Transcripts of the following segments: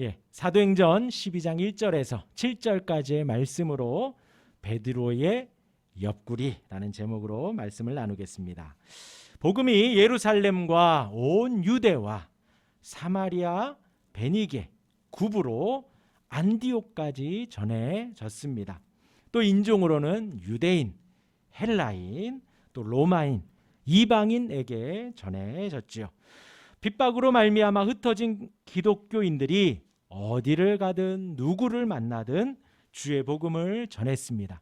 예, 사도행전 12장 1절에서 7절까지의 말씀으로 베드로의 옆구리라는 제목으로 말씀을 나누겠습니다. 복음이 예루살렘과 온 유대와 사마리아, 베니게, 구부로 안디옥까지 전해졌습니다. 또 인종으로는 유대인, 헬라인, 또 로마인, 이방인에게 전해졌지요. 핍박으로 말미암아 흩어진 기독교인들이 어디를 가든 누구를 만나든 주의 복음을 전했습니다.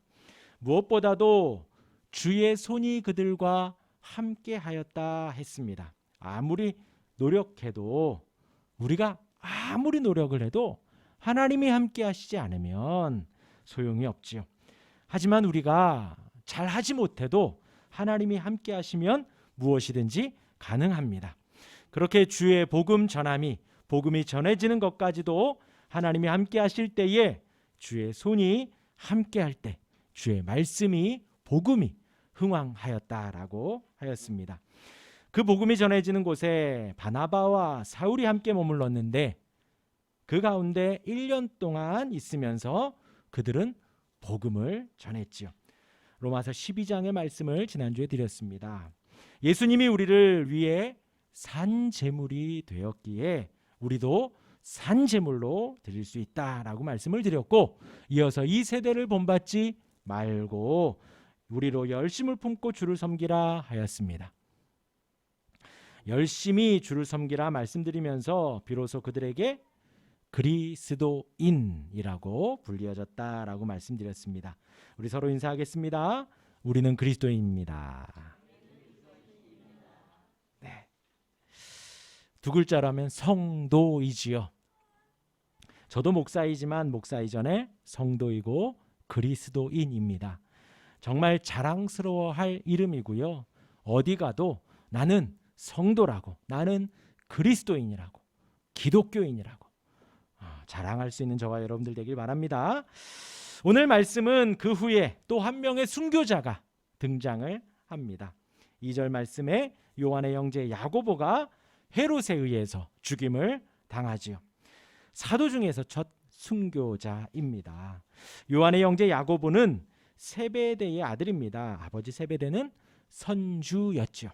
무엇보다도 주의 손이 그들과 함께 하였다 했습니다. 아무리 노력해도 우리가 아무리 노력을 해도 하나님이 함께 하시지 않으면 소용이 없지요. 하지만 우리가 잘 하지 못해도 하나님이 함께 하시면 무엇이든지 가능합니다. 그렇게 주의 복음 전함이 복음이 전해지는 것까지도 하나님이 함께 하실 때에 주의 손이 함께 할 때 주의 말씀이 복음이 흥왕하였다라고 하였습니다. 그 복음이 전해지는 곳에 바나바와 사울이 함께 머물렀는데 그 가운데 1년 동안 있으면서 그들은 복음을 전했지요. 로마서 12장의 말씀을 지난주에 드렸습니다. 예수님이 우리를 위해 산 제물이 되었기에 우리도 산 제물로 드릴 수 있다라고 말씀을 드렸고 이어서 이 세대를 본받지 말고 우리로 열심을 품고 주를 섬기라 하였습니다. 열심히 주를 섬기라 말씀드리면서 비로소 그들에게 그리스도인이라고 불리어졌다라고 말씀드렸습니다. 우리 서로 인사하겠습니다. 우리는 그리스도인입니다. 두 글자라면 성도이지요. 저도 목사이지만 목사 이전에 성도이고 그리스도인입니다. 정말 자랑스러워할 이름이고요. 어디 가도 나는 성도라고, 나는 그리스도인이라고, 기독교인이라고 아, 자랑할 수 있는 저와 여러분들 되길 바랍니다. 오늘 말씀은 그 후에 또 한 명의 순교자가 등장을 합니다. 2절 말씀에 요한의 형제 야고보가 헤롯에 의해서 죽임을 당하지요. 사도 중에서 첫 순교자입니다. 요한의 형제 야고보는 세베대의 아들입니다. 아버지 세베대는 선주였죠.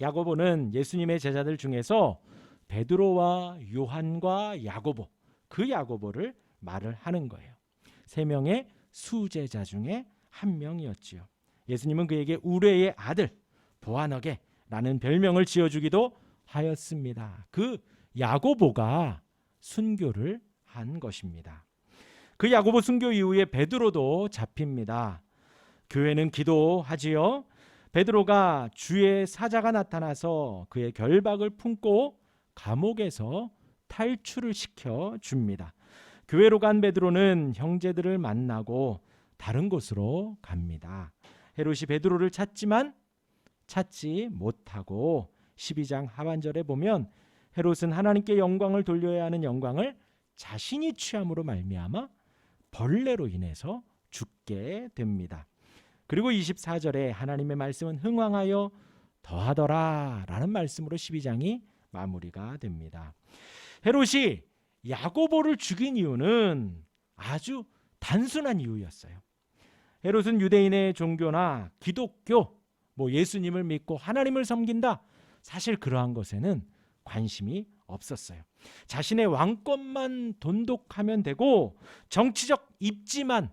야고보는 예수님의 제자들 중에서 베드로와 요한과 야고보 그 야고보를 말을 하는 거예요. 세 명의 수제자 중에 한 명이었지요. 예수님은 그에게 우레의 아들 보아너게라는 별명을 지어주기도 하였습니다. 그 야고보가 순교를 한 것입니다. 그 야고보 순교 이후에 베드로도 잡힙니다. 교회는 기도하지요. 베드로가 주의 사자가 나타나서 그의 결박을 품고 감옥에서 탈출을 시켜 줍니다. 교회로 간 베드로는 형제들을 만나고 다른 곳으로 갑니다. 헤롯이 베드로를 찾지만 찾지 못하고 12장 하반절에 보면 헤롯은 하나님께 영광을 돌려야 하는 영광을 자신이 취함으로 말미암아 벌레로 인해서 죽게 됩니다. 그리고 24절에 하나님의 말씀은 흥왕하여 더하더라 라는 말씀으로 12장이 마무리가 됩니다. 헤롯이 야고보를 죽인 이유는 아주 단순한 이유였어요. 헤롯은 유대인의 종교나 기독교, 뭐 예수님을 믿고 하나님을 섬긴다. 사실 그러한 것에는 관심이 없었어요. 자신의 왕권만 돈독하면 되고 정치적 입지만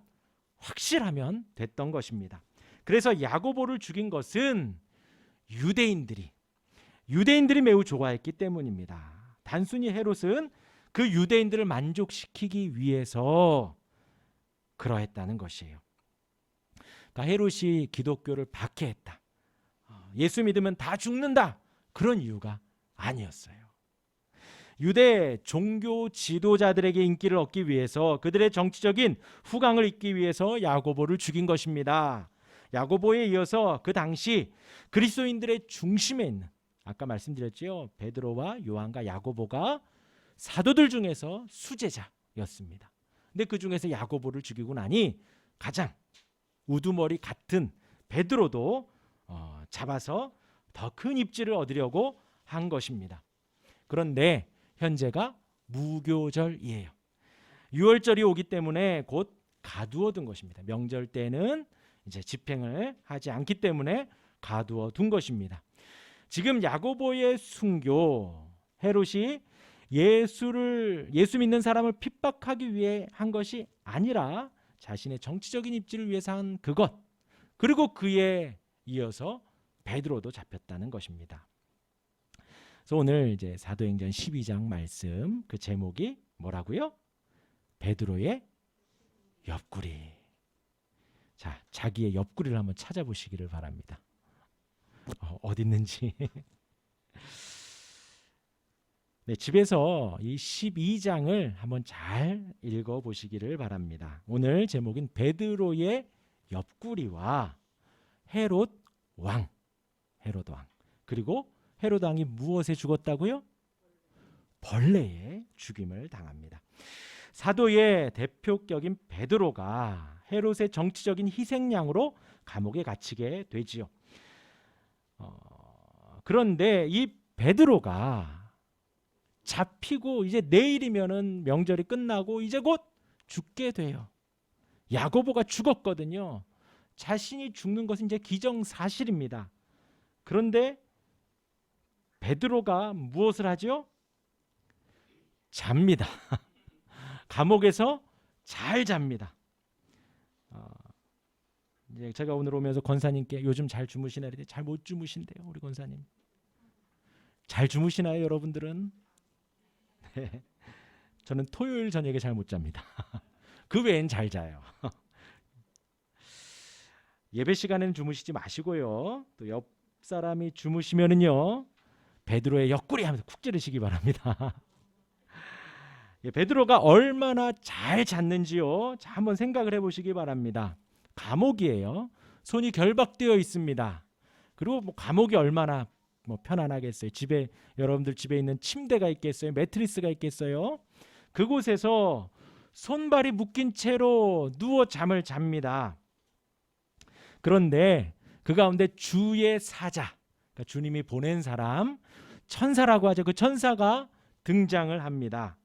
확실하면 됐던 것입니다. 그래서 야고보를 죽인 것은 유대인들이 유대인들이 매우 좋아했기 때문입니다. 단순히 헤롯은 그 유대인들을 만족시키기 위해서 그러했다는 것이에요. 그러니까 헤롯이 기독교를 박해했다. 어, 예수 믿으면 다 죽는다. 그런 이유가 아니었어요. 유대 종교 지도자들에게 인기를 얻기 위해서 그들의 정치적인 후광을 잇기 위해서 야고보를 죽인 것입니다. 야고보에 이어서 그 당시 그리스도인들의 중심에 있는 아까 말씀드렸지요. 베드로와 요한과 야고보가 사도들 중에서 수제자였습니다. 근데 그 중에서 야고보를 죽이고 나니 가장 우두머리 같은 베드로도 어, 잡아서 더 큰 입지를 얻으려고 한 것입니다. 그런데 현재가 무교절이에요. 6월절이 오기 때문에 곧 가두어 둔 것입니다. 명절 때는 이제 집행을 하지 않기 때문에 가두어 둔 것입니다. 지금 야고보의 순교 헤롯이 예수를 예수 믿는 사람을 핍박하기 위해 한 것이 아니라 자신의 정치적인 입지를 위해서 한 그것 그리고 그에 이어서 베드로도 잡혔다는 것입니다. 그래서 오늘 이제 사도행전 12장 말씀 그 제목이 뭐라고요? 베드로의 옆구리. 자, 자기의 옆구리를 한번 찾아보시기를 바랍니다. 어, 어디 있는지. 네, 집에서 이 12장을 한번 잘 읽어 보시기를 바랍니다. 오늘 제목인 베드로의 옆구리와 헤롯 왕. 헤롯 왕. 그리고 헤롯 왕이 무엇에 죽었다고요? 벌레에 죽임을 당합니다. 사도의 대표격인 베드로가 헤롯의 정치적인 희생양으로 감옥에 갇히게 되지요. 어, 그런데 이 베드로가 잡히고 이제 내일이면은 명절이 끝나고 이제 곧 죽게 돼요. 야고보가 죽었거든요. 자신이 죽는 것은 이제 기정사실입니다. 그런데 베드로가 무엇을 하죠? 잡니다. 감옥에서 잘 잡니다. 어, 이제 제가 오늘 오면서 권사님께 요즘 잘 주무시나 이랬더니 잘못 주무신대요 우리 권사님. 잘 주무시나요 여러분들은? 네. 저는 토요일 저녁에 잘 못 잡니다. 그 외엔 잘 자요. 예배 시간에는 주무시지 마시고요. 또 옆 사람이 주무시면은요 베드로의 옆구리 하면서 쿡 찌르시기 바랍니다. 예, 베드로가 얼마나 잘 잤는지요. 자, 한번 생각을 해보시기 바랍니다. 감옥이에요. 손이 결박되어 있습니다. 그리고 뭐 감옥이 얼마나 뭐 편안하겠어요. 집에 여러분들 집에 있는 침대가 있겠어요. 매트리스가 있겠어요. 그곳에서 손발이 묶인 채로 누워 잠을 잡니다. 그런데 그 가운데 주의 사자, 그러니까 주님이 보낸 사람, 천사라고 하죠. 그 천사가 등장을 합니다.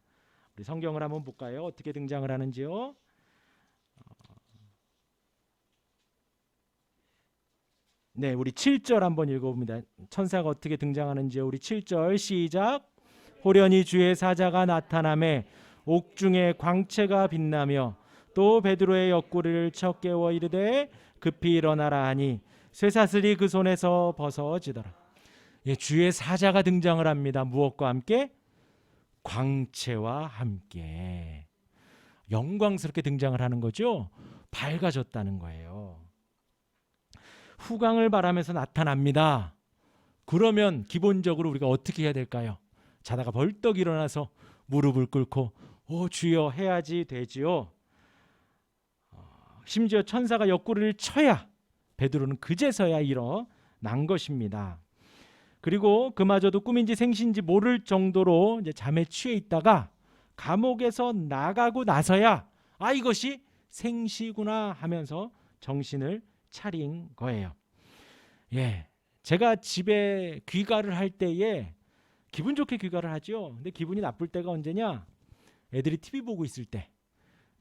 우리 성경을 한번 볼까요? 어떻게 등장을 하는지요? 네, 우리 7절 한번 읽어봅니다. 천사가 어떻게 등장하는지요? 우리 7절 시작. 호련히 주의 사자가 나타남에 옥중에 광채가 빛나며 또 베드로의 옆구리를 쳐 깨워 이르되 급히 일어나라 하니 쇠사슬이 그 손에서 벗어지더라. 예, 주의 사자가 등장을 합니다. 무엇과 함께? 광채와 함께 영광스럽게 등장을 하는 거죠. 밝아졌다는 거예요. 후광을 바라면서 나타납니다. 그러면 기본적으로 우리가 어떻게 해야 될까요? 자다가 벌떡 일어나서 무릎을 꿇고 오 주여 해야지 되지요. 어, 심지어 천사가 옆구리를 쳐야 베드로는 그제서야 일어난 것입니다. 그리고 그마저도 꿈인지 생신지 모를 정도로 잠에 취해 있다가 감옥에서 나가고 나서야 아 이것이 생시구나 하면서 정신을 차린 거예요. 예. 제가 집에 귀가를 할 때에 기분 좋게 귀가를 하죠. 근데 기분이 나쁠 때가 언제냐? 애들이 TV 보고 있을 때.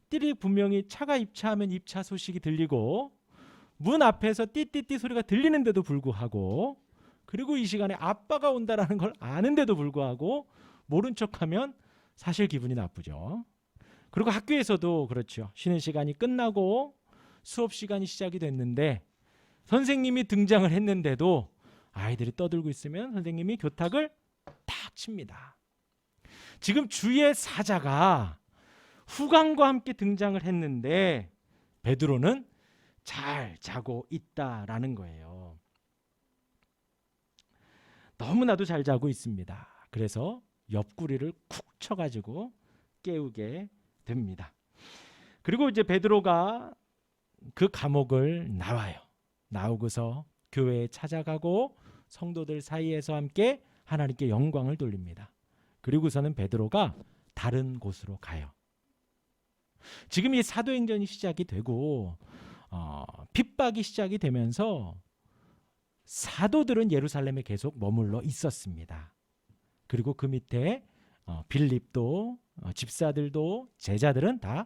띠리 분명히 차가 입차하면 입차 소식이 들리고 문 앞에서 띠띠띠 소리가 들리는데도 불구하고 그리고 이 시간에 아빠가 온다라는 걸 아는데도 불구하고 모른 척하면 사실 기분이 나쁘죠. 그리고 학교에서도 그렇죠. 쉬는 시간이 끝나고 수업 시간이 시작이 됐는데 선생님이 등장을 했는데도 아이들이 떠들고 있으면 선생님이 교탁을 탁 칩니다. 지금 주의 사자가 후광과 함께 등장을 했는데 베드로는 잘 자고 있다라는 거예요. 너무나도 잘 자고 있습니다. 그래서 옆구리를 쿡 쳐가지고 깨우게 됩니다. 그리고 이제 베드로가 그 감옥을 나와요. 나오고서 교회에 찾아가고 성도들 사이에서 함께 하나님께 영광을 돌립니다. 그리고서는 베드로가 다른 곳으로 가요. 지금 이 사도행전이 시작이 되고 어, 핍박이 시작이 되면서 사도들은 예루살렘에 계속 머물러 있었습니다. 그리고 그 밑에 어, 빌립도 어, 집사들도 제자들은 다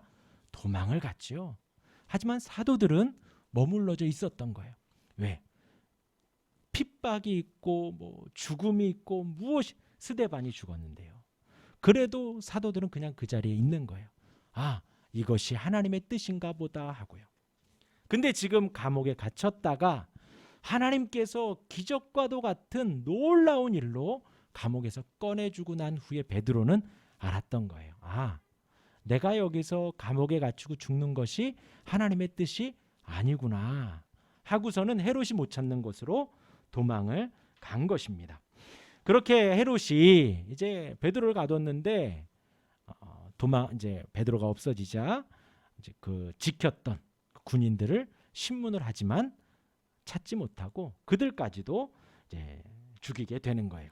도망을 갔지요. 하지만 사도들은 머물러져 있었던 거예요. 왜? 핍박이 있고 뭐 죽음이 있고 무엇이 스데반이 죽었는데요. 그래도 사도들은 그냥 그 자리에 있는 거예요. 아, 이것이 하나님의 뜻인가 보다 하고요. 근데 지금 감옥에 갇혔다가 하나님께서 기적과도 같은 놀라운 일로 감옥에서 꺼내주고 난 후에 베드로는 알았던 거예요. 아, 내가 여기서 감옥에 갇히고 죽는 것이 하나님의 뜻이 아니구나. 하고서는 헤롯이 못 찾는 곳으로 도망을 간 것입니다. 그렇게 헤롯이 이제 베드로를 가뒀는데 어, 도망 이제 베드로가 없어지자 이제 그 지켰던 그 군인들을 신문을 하지만 찾지 못하고 그들까지도 이제 죽이게 되는 거예요.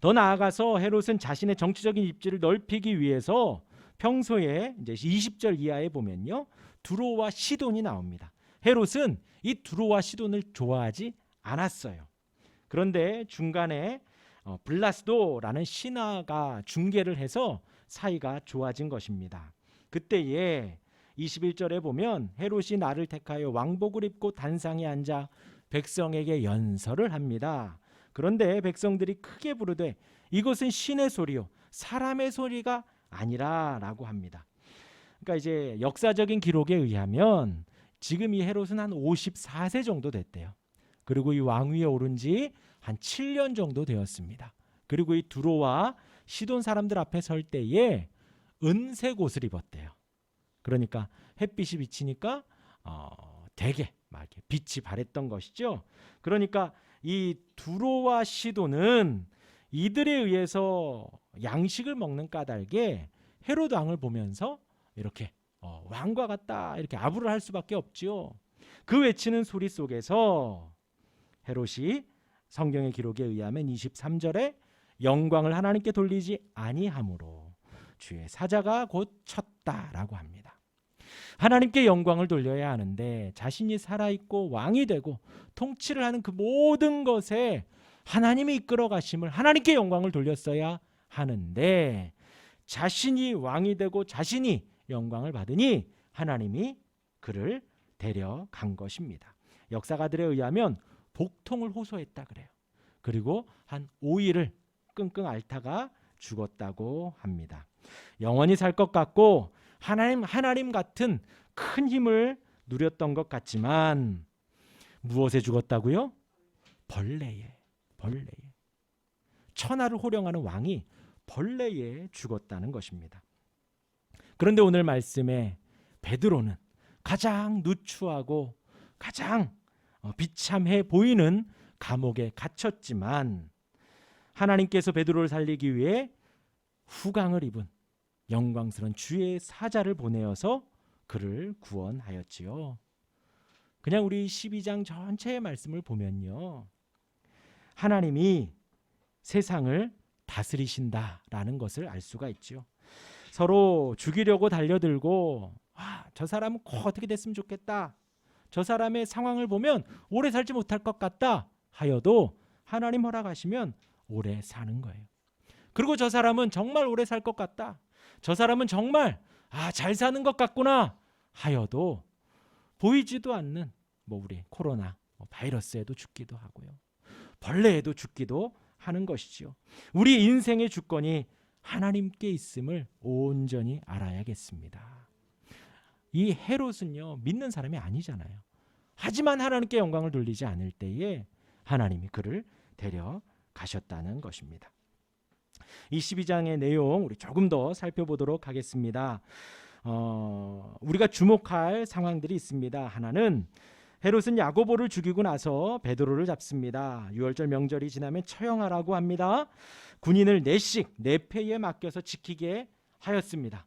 더 나아가서 헤롯은 자신의 정치적인 입지를 넓히기 위해서 평소에 이제 20절 이하에 보면요. 두로와 시돈이 나옵니다. 헤롯은 이 두로와 시돈을 좋아하지 않았어요. 그런데 중간에 어, 블라스도라는 신하가 중계를 해서 사이가 좋아진 것입니다. 그때에 21절에 보면 헤롯이 나를 택하여 왕복을 입고 단상에 앉아 백성에게 연설을 합니다. 그런데 백성들이 크게 부르되 이것은 신의 소리요 사람의 소리가 아니라라고 합니다. 그러니까 이제 역사적인 기록에 의하면 지금 이 헤롯은 한 54세 정도 됐대요. 그리고 이 왕위에 오른 지 한 7년 정도 되었습니다. 그리고 이 두로와 시돈 사람들 앞에 설 때에 은색 옷을 입었대요. 그러니까 햇빛이 비치니까 어, 되게 막 이렇게 빛이 발했던 것이죠. 그러니까 이 두로와 시도는 이들에 의해서 양식을 먹는 까닭에 헤로드 왕을 보면서 이렇게 어, 왕과 같다 이렇게 아부를 할 수밖에 없지요. 그 외치는 소리 속에서 헤롯이 성경의 기록에 의하면 23절에 영광을 하나님께 돌리지 아니하므로 주의 사자가 곧 쳤다라고 합니다. 하나님께 영광을 돌려야 하는데 자신이 살아 있고 왕이 되고 통치를 하는 그 모든 것에 하나님이 이끌어 가심을 하나님께 영광을 돌렸어야 하는데 자신이 왕이 되고 자신이 영광을 받으니 하나님이 그를 데려간 것입니다. 역사가들에 의하면 복통을 호소했다 그래요. 그리고 한 5일을 끙끙 앓다가 죽었다고 합니다. 영원히 살 것 같고 하나님 하나님 같은 큰 힘을 누렸던 것 같지만 무엇에 죽었다고요? 벌레에 벌레에 천하를 호령하는 왕이 벌레에 죽었다는 것입니다. 그런데 오늘 말씀에 베드로는 가장 누추하고 가장 어, 비참해 보이는 감옥에 갇혔지만 하나님께서 베드로를 살리기 위해 후광을 입은 영광스러운 주의 사자를 보내어서 그를 구원하였지요. 그냥 우리 12장 전체의 말씀을 보면요. 하나님이 세상을 다스리신다라는 것을 알 수가 있죠. 서로 죽이려고 달려들고 아, 저 사람은 꼭 어떻게 됐으면 좋겠다. 저 사람의 상황을 보면 오래 살지 못할 것 같다 하여도 하나님 허락하시면 오래 사는 거예요. 그리고 저 사람은 정말 오래 살 것 같다. 저 사람은 정말 아, 잘 사는 것 같구나 하여도 보이지도 않는 뭐 우리 코로나 뭐 바이러스에도 죽기도 하고요. 벌레에도 죽기도 하는 것이지요. 우리 인생의 주권이 하나님께 있음을 온전히 알아야겠습니다. 이 헤롯은요 믿는 사람이 아니잖아요. 하지만 하나님께 영광을 돌리지 않을 때에 하나님이 그를 데려 가셨다는 것입니다. 이 12장의 내용 우리 조금 더 살펴보도록 하겠습니다. 어, 우리가 주목할 상황들이 있습니다. 하나는 헤롯은 야고보를 죽이고 나서 베드로를 잡습니다. 6월절 명절이 지나면 처형하라고 합니다. 군인을 네씩 네패에 맡겨서 지키게 하였습니다.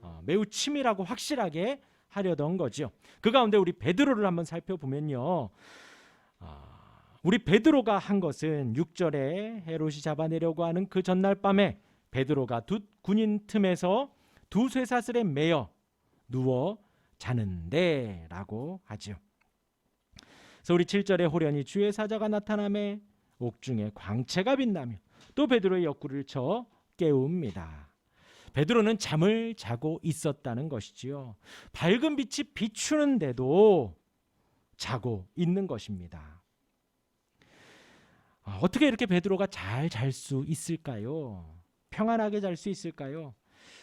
어, 매우 치밀하고 확실하게 하려던 거죠. 그 가운데 우리 베드로를 한번 살펴보면요. 어, 우리 베드로가 한 것은 6절에 헤롯이 잡아내려고 하는 그 전날 밤에 베드로가 두 군인 틈에서 두 쇠사슬에 매여 누워 자는데라고 하죠. 그래서 우리 7절에 호련히 주의 사자가 나타남에 옥중에 광채가 빛나며 또 베드로의 옆구리를 쳐 깨웁니다. 베드로는 잠을 자고 있었다는 것이지요. 밝은 빛이 비추는데도 자고 있는 것입니다. 아, 어떻게 이렇게 베드로가 잘 잘 수 있을까요? 평안하게 잘 수 있을까요?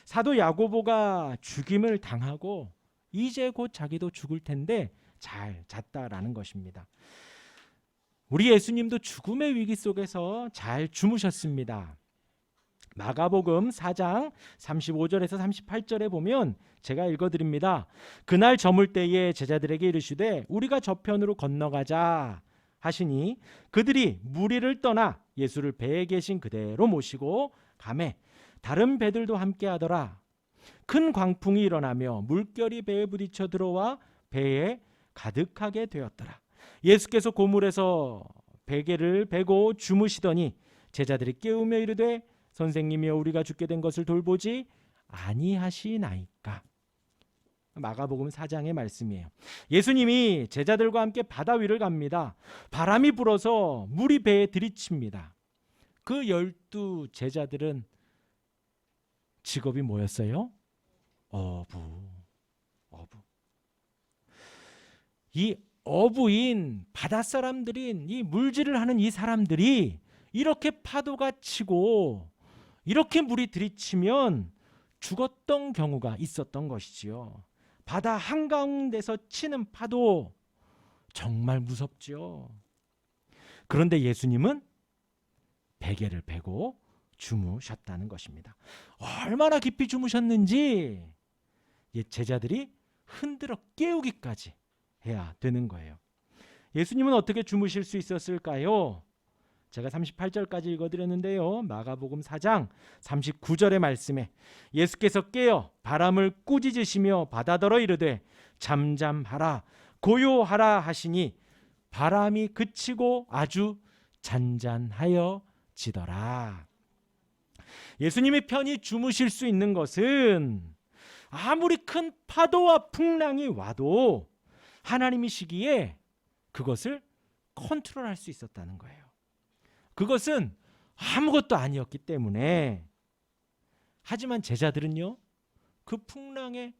사도 야고보가 죽임을 당하고 이제 곧 자기도 죽을 텐데 잘 잤다라는 것입니다. 우리 예수님도 죽음의 위기 속에서 잘 주무셨습니다. 마가복음 4장 35절에서 38절에 보면 제가 읽어 드립니다. 그날 저물 때에 제자들에게 이르시되 우리가 저편으로 건너가자 하시니 그들이 무리를 떠나 예수를 배에 계신 그대로 모시고 가매 다른 배들도 함께 하더라. 큰 광풍이 일어나며 물결이 배에 부딪혀 들어와 배에 가득하게 되었더라. 예수께서 고물에서 베개를 베고 주무시더니 제자들이 깨우며 이르되 선생님이여 우리가 죽게 된 것을 돌보지 아니하시나이까. 마가복음 4장의 말씀이에요. 예수님이 제자들과 함께 바다 위를 갑니다. 바람이 불어서 물이 배에 들이칩니다. 그 열두 제자들은 직업이 뭐였어요? 어부. 어부. 이 어부인 바다 사람들인 이 물질을 하는 이 사람들이 이렇게 파도가 치고 이렇게 물이 들이치면 죽었던 경우가 있었던 것이지요. 바다 한가운데서 치는 파도 정말 무섭죠. 그런데 예수님은 베개를 베고 주무셨다는 것입니다. 얼마나 깊이 주무셨는지 제자들이 흔들어 깨우기까지 해야 되는 거예요. 예수님은 어떻게 주무실 수 있었을까요? 제가 38절까지 읽어드렸는데요. 마가복음 4장 39절의 말씀에 예수께서 깨어 바람을 꾸짖으시며 바다더러 이르되 잠잠하라 고요하라 하시니 바람이 그치고 아주 잔잔하여 지더라. 예수님이 편히 주무실 수 있는 것은 아무리 큰 파도와 풍랑이 와도 하나님이시기에 그것을 컨트롤할 수 있었다는 거예요. 그것은 아무것도 아니었기 때문에 하지만 제자들은요 그 풍랑에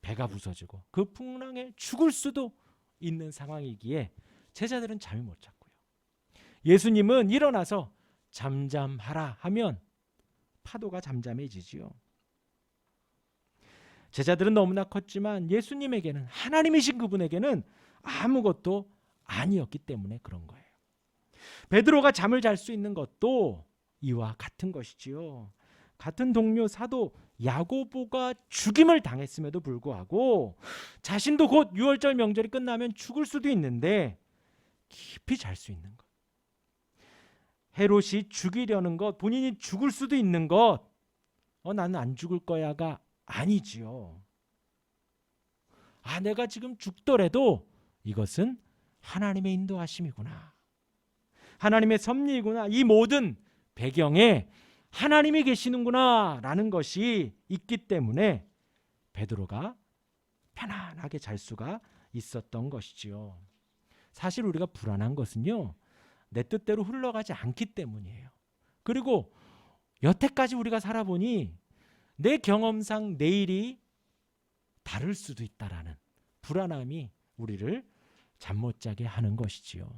배가 부서지고 그 풍랑에 죽을 수도 있는 상황이기에 제자들은 잠이 못 잤고요. 예수님은 일어나서 잠잠하라 하면 파도가 잠잠해지지요. 제자들은 너무나 컸지만 예수님에게는 하나님이신 그분에게는 아무것도 아니었기 때문에 그런 거예요. 베드로가 잠을 잘 수 있는 것도 이와 같은 것이지요. 같은 동료 사도 야고보가 죽임을 당했음에도 불구하고 자신도 곧 유월절 명절이 끝나면 죽을 수도 있는데 깊이 잘 수 있는 것. 헤롯이 죽이려는 것, 본인이 죽을 수도 있는 것, 어, 나는 안 죽을 거야가 아니지요. 아, 내가 지금 죽더라도 이것은 하나님의 인도하심이구나. 하나님의 섭리이구나. 이 모든 배경에 하나님이 계시는구나라는 것이 있기 때문에 베드로가 편안하게 잘 수가 있었던 것이지요. 사실 우리가 불안한 것은요. 내 뜻대로 흘러가지 않기 때문이에요. 그리고 여태까지 우리가 살아보니 내 경험상 내일이 다를 수도 있다라는 불안함이 우리를 잠 못 자게 하는 것이지요.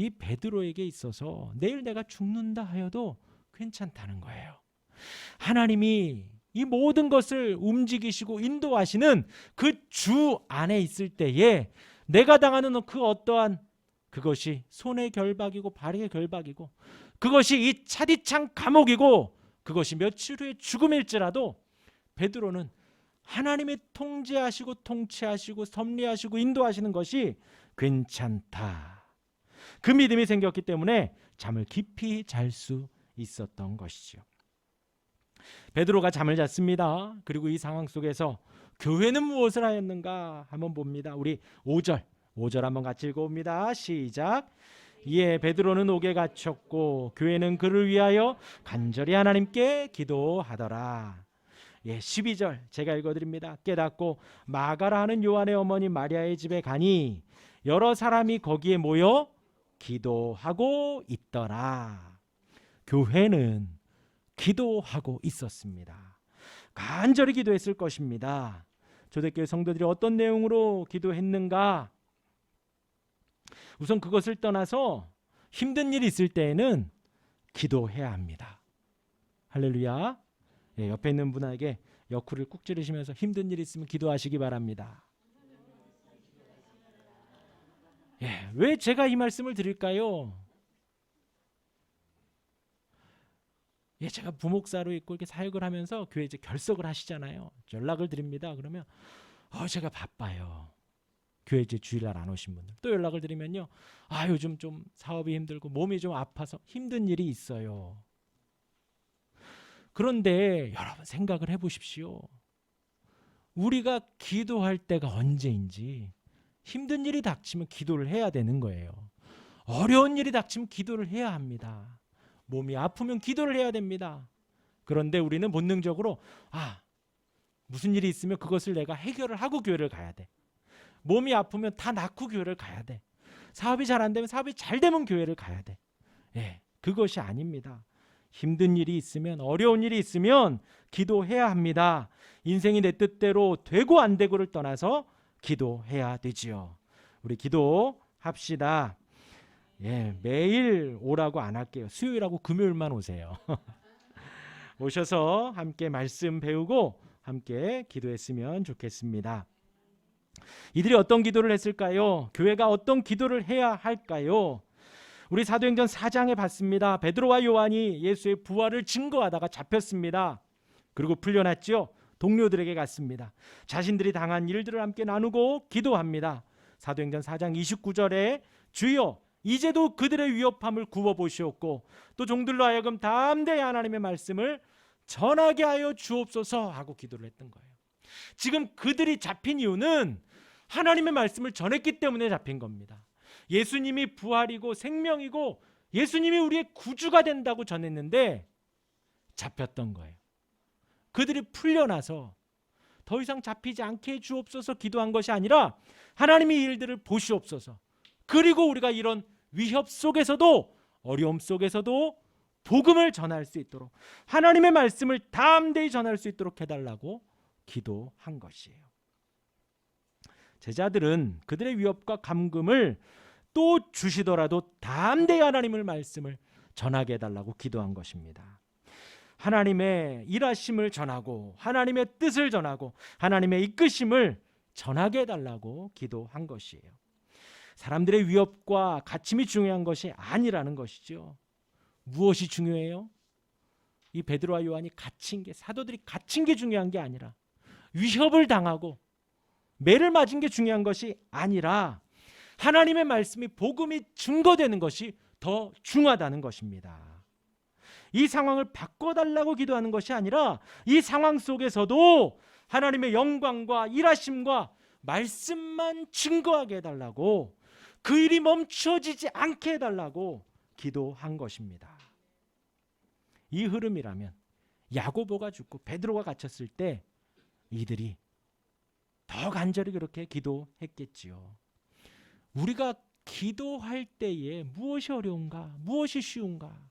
이 베드로에게 있어서 내일 내가 죽는다 하여도 괜찮다는 거예요. 하나님이 이 모든 것을 움직이시고 인도하시는 그 주 안에 있을 때에 내가 당하는 그 어떠한 그것이 손의 결박이고 발의 결박이고 그것이 이 차디찬 감옥이고 그것이 며칠 후에 죽음일지라도 베드로는 하나님의 통제하시고 통치하시고 섭리하시고 인도하시는 것이 괜찮다. 그 믿음이 생겼기 때문에 잠을 깊이 잘 수 있었던 것이죠. 베드로가 잠을 잤습니다. 그리고 이 상황 속에서 교회는 무엇을 하였는가 한번 봅니다. 우리 5절 5절 한번 같이 읽어봅니다. 시작. 이에 베드로는 옥에 갇혔고 교회는 그를 위하여 간절히 하나님께 기도하더라. 예, 12절 제가 읽어드립니다. 깨닫고 마가라 하는 요한의 어머니 마리아의 집에 가니 여러 사람이 거기에 모여 기도하고 있더라. 교회는 기도하고 있었습니다. 간절히 기도했을 것입니다. 초대교회 성도들이 어떤 내용으로 기도했는가? 우선 그것을 떠나서 힘든 일이 있을 때에는 기도해야 합니다. 할렐루야. 예, 옆에 있는 분에게 옆구리를 꾹 찌르시면서 힘든 일 있으면 기도하시기 바랍니다. 예, 왜 제가 이 말씀을 드릴까요? 예, 제가 부목사로 있고 이렇게 사역을 하면서 교회 이제 결석을 하시잖아요. 연락을 드립니다. 그러면 어 제가 바빠요. 교회 이제 주일날 안 오신 분들 또 연락을 드리면요. 아 요즘 좀 사업이 힘들고 몸이 좀 아파서 힘든 일이 있어요. 그런데 여러분 생각을 해 보십시오. 우리가 기도할 때가 언제인지 힘든 일이 닥치면 기도를 해야 되는 거예요. 어려운 일이 닥치면 기도를 해야 합니다. 몸이 아프면 기도를 해야 됩니다. 그런데 우리는 본능적으로 아 무슨 일이 있으면 그것을 내가 해결을 하고 교회를 가야 돼. 몸이 아프면 다 낫고 교회를 가야 돼. 사업이 잘 안 되면 사업이 잘 되면 교회를 가야 돼. 예, 그것이 아닙니다. 힘든 일이 있으면 어려운 일이 있으면 기도해야 합니다. 인생이 내 뜻대로 되고 안 되고를 떠나서 기도해야 되지요. 우리 기도합시다. 예, 매일 오라고 안 할게요. 수요일하고 금요일만 오세요. 오셔서 함께 말씀 배우고 함께 기도했으면 좋겠습니다. 이들이 어떤 기도를 했을까요? 교회가 어떤 기도를 해야 할까요? 우리 사도행전 4장에 봤습니다. 베드로와 요한이 예수의 부활을 증거하다가 잡혔습니다. 그리고 풀려났지요. 동료들에게 갔습니다. 자신들이 당한 일들을 함께 나누고 기도합니다. 사도행전 4장 29절에 주여 이제도 그들의 위협함을 구워 보시옵고 또 종들로 하여금 담대히 하나님의 말씀을 전하게 하여 주옵소서 하고 기도를 했던 거예요. 지금 그들이 잡힌 이유는 하나님의 말씀을 전했기 때문에 잡힌 겁니다. 예수님이 부활이고 생명이고 예수님이 우리의 구주가 된다고 전했는데 잡혔던 거예요. 그들이 풀려나서 더 이상 잡히지 않게 해 주옵소서 기도한 것이 아니라 하나님의 일들을 보시옵소서. 그리고 우리가 이런 위협 속에서도 어려움 속에서도 복음을 전할 수 있도록 하나님의 말씀을 담대히 전할 수 있도록 해달라고 기도한 것이에요. 제자들은 그들의 위협과 감금을 또 주시더라도 담대히 하나님의 말씀을 전하게 해달라고 기도한 것입니다. 하나님의 일하심을 전하고 하나님의 뜻을 전하고 하나님의 이끄심을 전하게 해달라고 기도한 것이에요. 사람들의 위협과 가침이 중요한 것이 아니라는 것이죠. 무엇이 중요해요? 이 베드로와 요한이 갇힌 게 사도들이 갇힌 게 중요한 게 아니라 위협을 당하고 매를 맞은 게 중요한 것이 아니라 하나님의 말씀이 복음이 증거되는 것이 더 중요하다는 것입니다. 이 상황을 바꿔달라고 기도하는 것이 아니라 이 상황 속에서도 하나님의 영광과 일하심과 말씀만 증거하게 해달라고 그 일이 멈춰지지 않게 해달라고 기도한 것입니다. 이 흐름이라면 야고보가 죽고 베드로가 갇혔을 때 이들이 더 간절히 그렇게 기도했겠지요. 우리가 기도할 때에 무엇이 어려운가? 무엇이 쉬운가?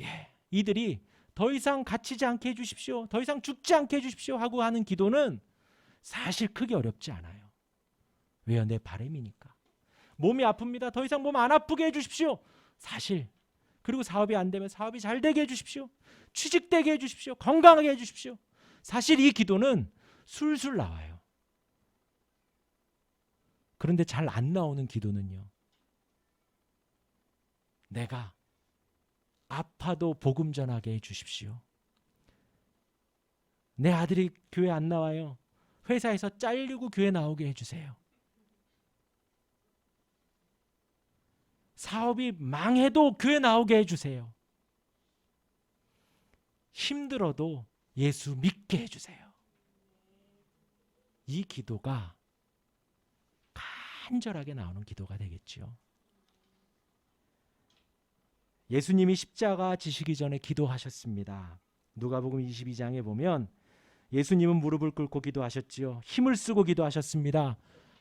예, 이들이 더 이상 갇히지 않게 해주십시오. 더 이상 죽지 않게 해주십시오. 하고 하는 기도는 사실 크게 어렵지 않아요. 왜요? 내 바램이니까. 몸이 아픕니다. 더 이상 몸 안 아프게 해주십시오. 사실. 그리고 사업이 안 되면 사업이 잘 되게 해주십시오. 취직되게 해주십시오. 건강하게 해주십시오. 사실 이 기도는 술술 나와요. 그런데 잘 안 나오는 기도는요. 내가 아파도 복음 전하게 해 주십시오. 내 아들이 교회 안 나와요. 회사에서 잘리고 교회 나오게 해 주세요. 사업이 망해도 교회 나오게 해 주세요. 힘들어도 예수 믿게 해 주세요. 이 기도가 간절하게 나오는 기도가 되겠지요. 예수님이 십자가 지시기 전에 기도하셨습니다. 누가복음 22장에 보면 예수님은 무릎을 꿇고 기도하셨지요. 힘을 쓰고 기도하셨습니다.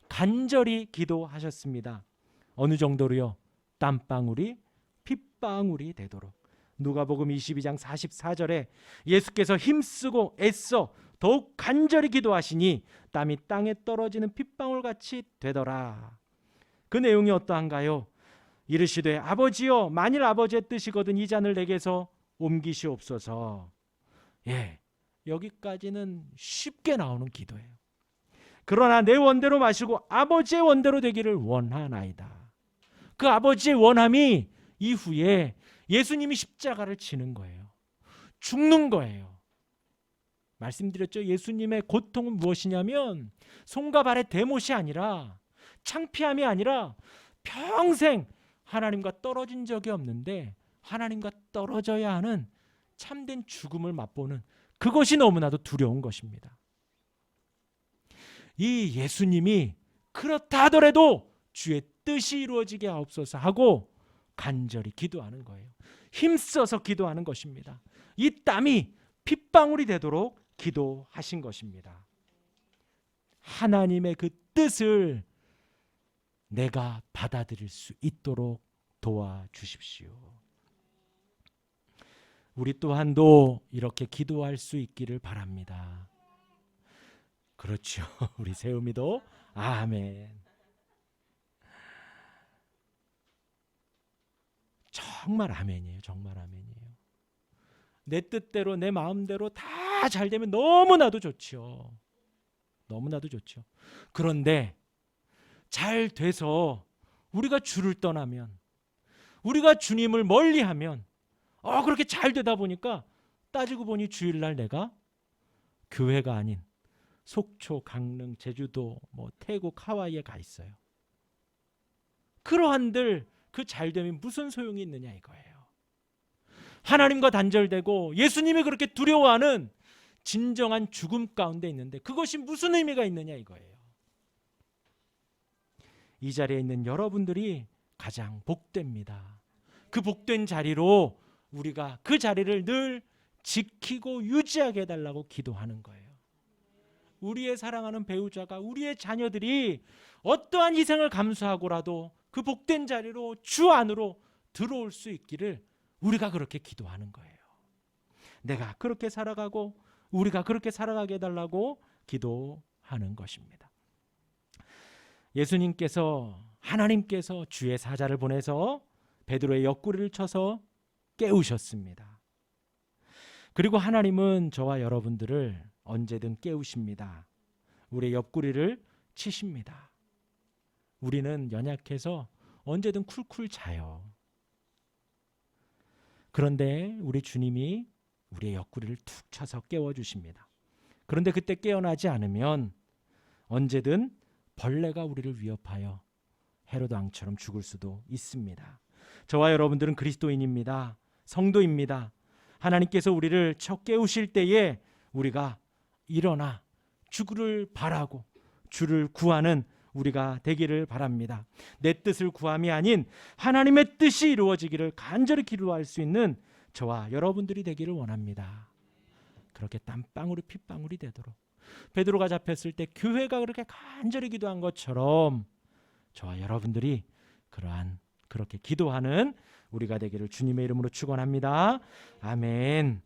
간절히 기도하셨습니다. 어느 정도로요? 땀방울이 핏방울이 되도록 누가복음 22장 44절에 예수께서 힘쓰고 애써 더욱 간절히 기도하시니 땀이 땅에 떨어지는 핏방울 같이 되더라. 그 내용이 어떠한가요? 이르시되 아버지여 만일 아버지의 뜻이거든 이 잔을 내게서 옮기시옵소서. 예. 여기까지는 쉽게 나오는 기도예요. 그러나 내 원대로 마시고 아버지의 원대로 되기를 원하나이다. 그 아버지의 원함이 이후에 예수님이 십자가를 치는 거예요. 죽는 거예요. 말씀드렸죠. 예수님의 고통은 무엇이냐면 손과 발의 대못이 아니라 창피함이 아니라 평생 하나님과 떨어진 적이 없는데 하나님과 떨어져야 하는 참된 죽음을 맛보는 그것이 너무나도 두려운 것입니다. 이 예수님이 그렇다 하더라도 주의 뜻이 이루어지게 하옵소서 하고 간절히 기도하는 거예요. 힘써서 기도하는 것입니다. 이 땀이 핏방울이 되도록 기도하신 것입니다. 하나님의 그 뜻을 내가 받아들일 수 있도록 도와주십시오. 우리 또한도 이렇게 기도할 수 있기를 바랍니다. 그렇죠. 우리 세우미도 아멘. 정말 아멘이에요. 정말 아멘이에요. 내 뜻대로 내 마음대로 다 잘 되면 너무나도 좋죠. 너무나도 좋죠. 그런데 잘 돼서 우리가 주를 떠나면 우리가 주님을 멀리하면 어 그렇게 잘 되다 보니까 따지고 보니 주일날 내가 교회가 아닌 속초, 강릉, 제주도, 뭐 태국, 하와이에 가 있어요. 그러한들 그 잘됨이 무슨 소용이 있느냐 이거예요. 하나님과 단절되고 예수님이 그렇게 두려워하는 진정한 죽음 가운데 있는데 그것이 무슨 의미가 있느냐 이거예요. 이 자리에 있는 여러분들이 가장 복됩니다. 그 복된 자리로 우리가 그 자리를 늘 지키고 유지하게 해달라고 기도하는 거예요. 우리의 사랑하는 배우자가 우리의 자녀들이 어떠한 희생을 감수하고라도 그 복된 자리로 주 안으로 들어올 수 있기를 우리가 그렇게 기도하는 거예요. 내가 그렇게 살아가고 우리가 그렇게 살아가게 해달라고 기도하는 것입니다. 예수님께서 하나님께서 주의 사자를 보내서 베드로의 옆구리를 쳐서 깨우셨습니다. 그리고 하나님은 저와 여러분들을 언제든 깨우십니다. 우리의 옆구리를 치십니다. 우리는 연약해서 언제든 쿨쿨 자요. 그런데 우리 주님이 우리의 옆구리를 툭 쳐서 깨워 주십니다. 그런데 그때 깨어나지 않으면 언제든 벌레가 우리를 위협하여 헤로드 왕처럼 죽을 수도 있습니다. 저와 여러분들은 그리스도인입니다. 성도입니다. 하나님께서 우리를 쳐 깨우실 때에 우리가 일어나 주를 바라고 주를 구하는 우리가 되기를 바랍니다. 내 뜻을 구함이 아닌 하나님의 뜻이 이루어지기를 간절히 기도할 수 있는 저와 여러분들이 되기를 원합니다. 그렇게 땀방울이 핏방울이 되도록 베드로가 잡혔을 때 교회가 그렇게 간절히 기도한 것처럼 저와 여러분들이 그러한 그렇게 기도하는 우리가 되기를 주님의 이름으로 축원합니다. 아멘.